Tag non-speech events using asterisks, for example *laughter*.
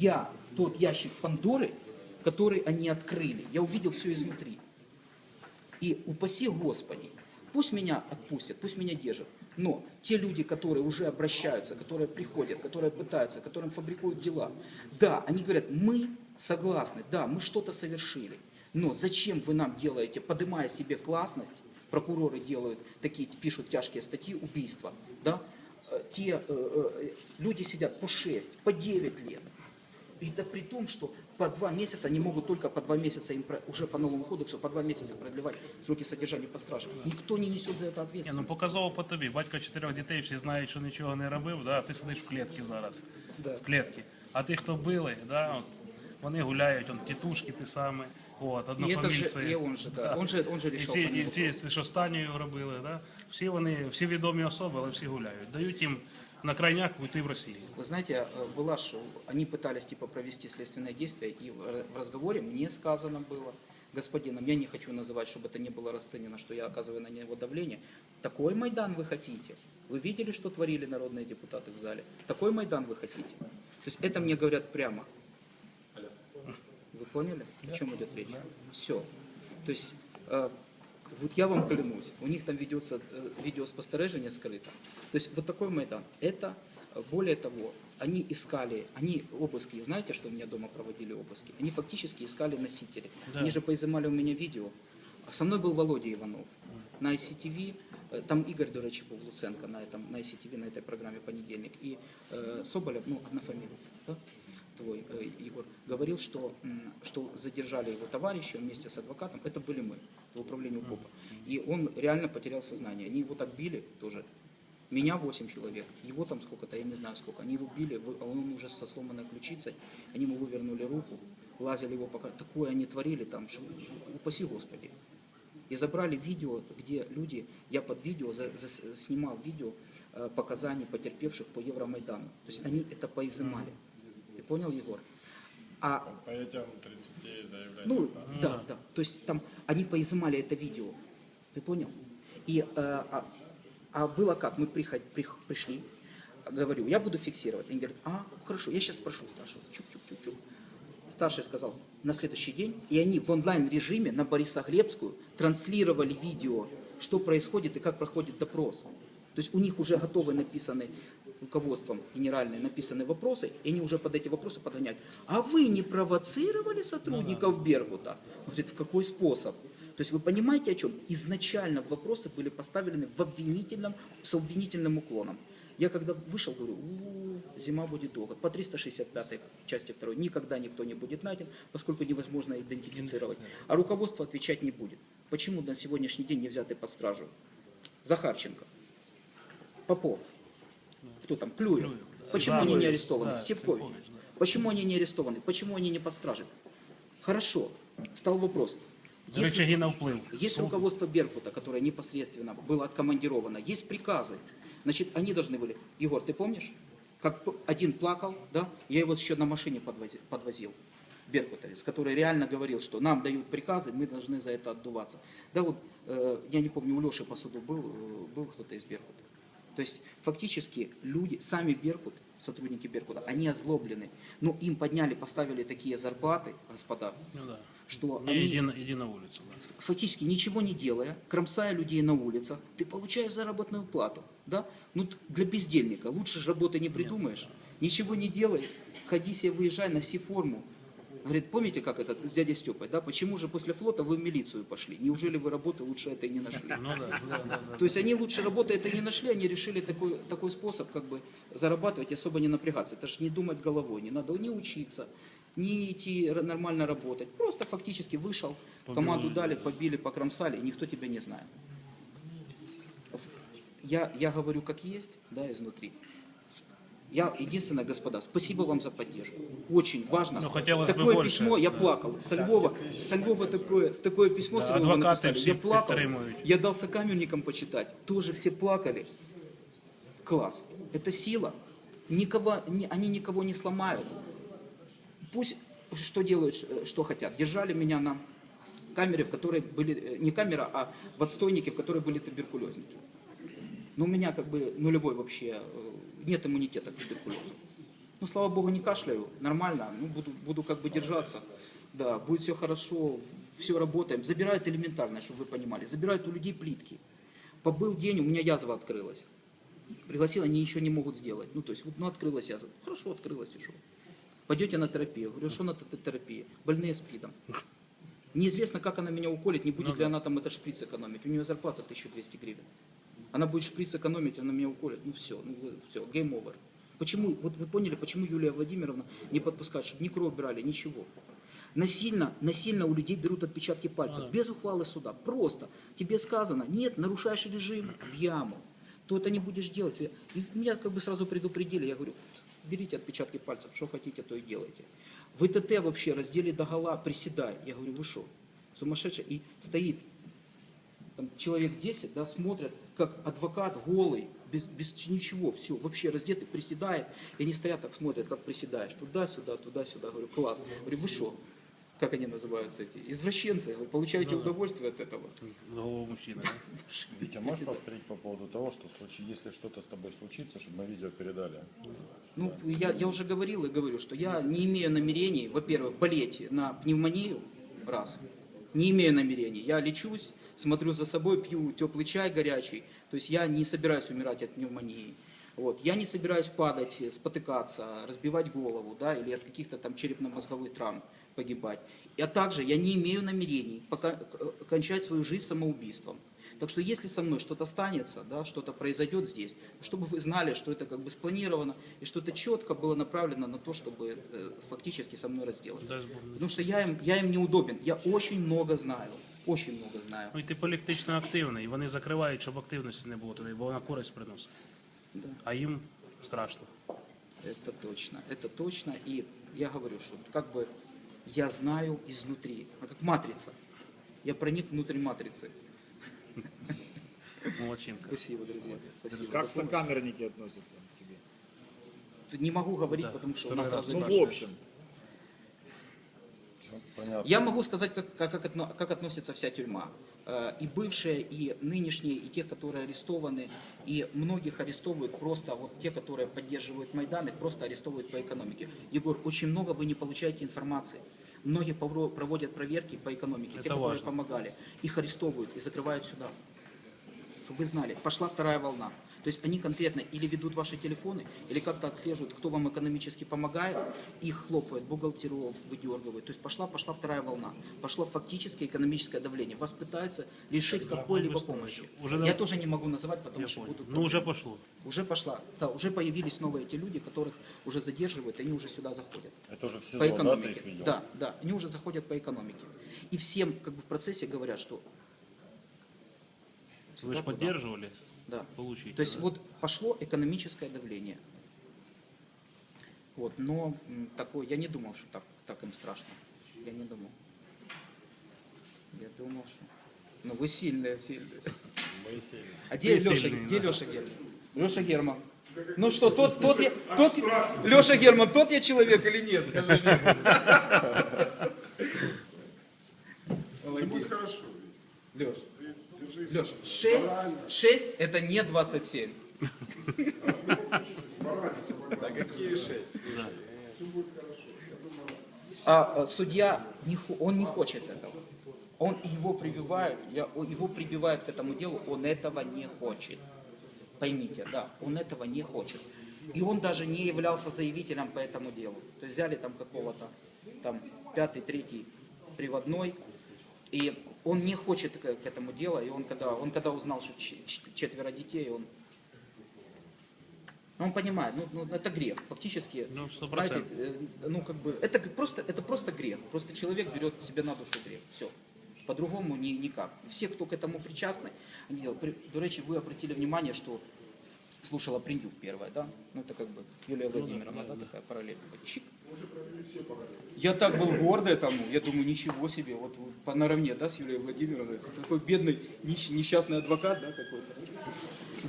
я тот ящик Пандоры, который они открыли. Я увидел все изнутри. И упаси Господи, пусть меня отпустят, пусть меня держат. Но те люди, которые уже обращаются, которые приходят, которые пытаются, которым фабрикуют дела, да, они говорят, мы согласны, да, мы что-то совершили. Но зачем вы нам делаете, поднимая себе классность, прокуроры делают такие, пишут тяжкие статьи, убийства, да, Э, те э, э, люди сидят по 6, по 9 лет. И это при том, что по два месяца, они могут только по два месяца, им про- уже по новому кодексу, по два месяца продлевать сроки содержания под стражей. Никто не несет за это Ні, ну ответственность. показово по тобі. Батько чотирьох дітей, всі знають, що нічого не робив, да? а ти сидиш в клітці зараз. Да. В клітці. А ті, хто били, да, от, вони гуляють, он, тітушки ті самі, от, И это же, однофамільці. и он же, да, он же, он же І решал. ці, по і нему. ці, ті, що станію робили, да? всі вони, всі відомі особи, але всі гуляють. Дають їм на крайняк уйти в Росію. Вы знаете, э, была ж, они пытались типа провести следственное действие, и в в разговоре мне сказано было господином, я не хочу называть, чтобы это не было расценено, что я оказываю на него давление. Такой Майдан вы хотите? Вы видели, что творили народные депутаты в зале? Такой Майдан вы хотите? То есть это мне говорят прямо. Вы поняли, о чем идет речь? Все. То есть, э, вот я вам клянусь, у них там ведется э, видеоспостережение скрыто. То есть вот такой Майдан. Это, э, более того, они искали, они обыски, знаете, что у меня дома проводили обыски? Они фактически искали носители. Да. Они же поизымали у меня видео. А Со мной был Володя Иванов. На ICTV, э, там Игорь, до був Луценко на, этом, на ICTV, на этой программе «Понедельник». И э, Соболев, ну, однофамилец, да? твой э, Егор, говорил, что, что задержали его товарища вместе с адвокатом. Это были мы в управлении УКОПа. И он реально потерял сознание. Они его так били тоже. Меня 8 человек, его там сколько-то, я не знаю сколько. Они его били, а он уже со сломанной ключицей. Они ему вывернули руку, лазили его пока. Такое они творили там, что, упаси Господи. И забрали видео, где люди, я под видео за- зас- снимал видео э, показаний потерпевших по Евромайдану. То есть они это поизымали. Ты понял, Егор? А По этим 30 заявлений. ну, да, да. То есть там они поизымали это видео. Ты понял? И э, а, а было как? Мы приход- прих- пришли, говорю, я буду фиксировать. Они говорят, а, хорошо, я сейчас спрошу старшего. Чук-чук-чук-чук. Старший сказал, на следующий день, и они в онлайн-режиме на Борисоглебскую транслировали видео, что происходит и как проходит допрос. То есть у них уже готовы написаны руководством генеральные написаны вопросы, и они уже под эти вопросы подгоняют. А вы не провоцировали сотрудников Бергута? Он говорит, в какой способ? То есть вы понимаете о чем? Изначально вопросы были поставлены в обвинительном, с обвинительным уклоном. Я когда вышел, говорю, «У, зима будет долго. По 365 части 2 никогда никто не будет найден, поскольку невозможно идентифицировать. А руководство отвечать не будет. Почему на сегодняшний день не взяты под стражу? Захарченко, Попов, кто там, Клюев. Клюев, да. Почему они не арестованы? да, Севкович. Севкович, да. Почему они не арестованы? Почему они не под стражей? Хорошо, стал вопрос. Если- Рычаги на вплив. есть руководство Беркута, которое непосредственно было откомандировано, есть приказы. Значит, они должны были... Егор, ты помнишь, как один плакал, да? Я его еще на машине подвози- подвозил, Беркутовец, который реально говорил, что нам дают приказы, мы должны за это отдуваться. Да вот, э, я не помню, у Леши по суду был, э, был кто-то из Беркута. То есть фактически люди, сами Беркут, сотрудники Беркута, они озлоблены. Но им подняли, поставили такие зарплаты, господа, Ну, да. Что Не они иди, на, иди на вулицю. Да. фактически ничего не делая, кромсая людей на улицах, ты получаешь заработную плату. Да? Ну, для бездельника лучше же работы не придумаешь. Ничего не делай, ходи себе, выезжай, носи форму. Говорит, помните, как это с дядей Степой, да? Почему же после флота вы в милицию пошли? Неужели вы работы лучше этой не нашли? Ну да, да, да. То есть они лучше работы это не нашли, они решили такой, такой способ как бы зарабатывать и особо не напрягаться. Это же не думать головой, не надо не учиться, не идти нормально работать. Просто фактически вышел, команду Побили. дали, побили, покромсали, и никто тебя не знает. Я, я говорю как есть, да, изнутри. Я, единственное, господа, спасибо вам за поддержку. Очень важно. Ну, хотелось бы такое больше. письмо, я плакал. Со Львова, со Львова такое, такое письмо Да, со Львова написали. Я плакал. підтримують. Я дал сокамерникам почитать. Тоже все плакали. Класс. Это сила. Никого, ни- они никого не сломают. Пусть что делают, ш- что хотят. Держали меня на камере, в которой были, э, не камера, а в отстойнике, в которой были туберкулезники. Но у меня как бы нулевой вообще, э, нет иммунитета к туберкулезу. Ну, слава богу, не кашляю, нормально, ну, буду, буду как бы держаться. Да, будет все хорошо, все работаем. Забирают элементарно, чтобы вы понимали. Забирают у людей плитки. Побыл день, у меня язва открылась. Пригласил, они ничего не могут сделать. Ну, то есть, вот, ну, открылась язва. Хорошо, открылась, и что? Пойдете на терапию. Говорю, что на терапии? Больные спидом. Неизвестно, как она меня уколет, не будет Ну ли да. она там этот шприц экономить. У нее зарплата 1200 гривен. Она будет шприц экономить, она меня уколет. Ну все, ну все, game over. Почему, вот вы поняли, почему Юлия Владимировна не подпускает, чтобы ни кровь брали, ничего. Насильно, насильно у людей берут отпечатки пальцев, Ага. без ухвалы суда. Просто тебе сказано, нет, нарушаешь режим, в яму. То это не будешь делать. И меня как бы сразу предупредили, я говорю, берите отпечатки пальцев, что хотите, то и делайте. В ИТТ вообще раздели догола, приседай. Я говорю, вы что, сумасшедший? И стоит там, человек 10, да, смотрят, как адвокат голый, без, без ничего, все, вообще раздетый, приседает, и они стоят так, смотрят, как приседаешь, туда-сюда, туда-сюда, говорю, класс. Говорю, вы что? Как они называются эти? Извращенцы, говорю, получаете Ну да. удовольствие от этого? Голову мужчины. да? *laughs* Витя, можешь повторить по поводу того, что случи, если что-то с тобой случится, чтобы мы видео передали? Ну, я, я уже говорил и говорю, что я не имею намерений, во-первых, болеть на пневмонию, раз, не имею намерений. Я лечусь, смотрю за собой, пью теплый чай горячий, то есть я не собираюсь умирать от пневмонии. Вот. Я не собираюсь падать, спотыкаться, разбивать голову, да, или от каких-то там черепно-мозговых травм погибать. А также я не имею намерений пока, к- кончать свою жизнь самоубийством. Так что если со мной что-то станется, да, что-то произойдет здесь, чтобы вы знали, что это как бы спланировано, и что это четко было направлено на то, чтобы э, фактически со мной разделаться. Дай Бог. Потому что я им, я им неудобен, я очень много знаю, очень много знаю. Ну і ти політично активний, і вони закривають, щоб активності не було туди, бо вона користь приносить. Да. А їм страшно. Это точно, это точно. И я говорю, что как бы я знаю изнутри, а как матрица. Я проник внутрь матрицы. Молодчинка. Спасибо, друзья. Спасибо. Как помощь. сокамерники относятся к тебе? Тут Не могу говорить, Да, потому что у второй нас раз. разные Ну, в общем. Понятно. Я могу сказать, как, как, как относится вся тюрьма. Э, И бывшие, и нынешние, и те, которые арестованы. И многих арестовывают просто, вот те, которые поддерживают Майдан, их просто арестовывают по экономике. Егор, очень много вы не получаете информации. Многие проводят проверки по экономике, те, Это которые важно. помогали. Их арестовывают и закрывают сюда. Чтобы вы знали, пошла вторая волна. То есть они конкретно или ведут ваши телефоны, или как-то отслеживают, кто вам экономически помогает, их хлопают, бухгалтеров выдергивают. То есть пошла, пошла вторая волна. Пошло фактически экономическое давление. Вас пытаются лишить какой-либо помощи. Уже Я на- тоже не могу называть, потому Я что понял. будут... Ну уже пошло. Уже пошла. Да, уже появились новые эти люди, которых уже задерживают, и они уже сюда заходят Это уже в СИЗО, по да, экономике. видел? Да, да, они уже заходят по экономике. И всем как бы в процессе говорят, что Вы же Сюда, туда. Да. получите. То есть да. вот пошло экономическое давление. Вот, но такое, я не думал, что так, так им страшно. Я не думал. Я думал, что... Ну вы сильные, сильные. Моисей. А где Ты Леша, сильный, где да. Леша Герман? Леша Герман. Ну что, тот, тот, я, тот, Леша Герман, тот я человек или нет? Скажи мне. Будет хорошо. Леш, Держись. Леш, 6, 6 это не 27. Да какие шесть? А, а, судья, он не хочет этого. Он его прибивает, его прибивает к этому делу, он этого не хочет. Поймите, да, он этого не хочет. И он даже не являлся заявителем по этому делу. То есть взяли там какого-то, там, пятый, третий приводной, и он не хочет к, к этому делу, и он когда, он когда узнал, что четверо детей, он, он понимает, ну, ну, это грех, фактически, Ну, сто знаете, процентов. э, ну как бы, это просто, это просто грех, просто человек берет себе на душу грех, все. По-другому ни, никак. Все, кто к этому причастны, они делают. До речі, ви обратили внимание, что слушала Приндюк первая, да? Ну, это как бы Юлия Владимировна, да, такая параллель. такой чик. Я так был гордый тому, я думаю, ничего себе, вот по наравне, да, с Юлией Владимировной, такой бедный, нищ- несчастный адвокат, да, какой-то.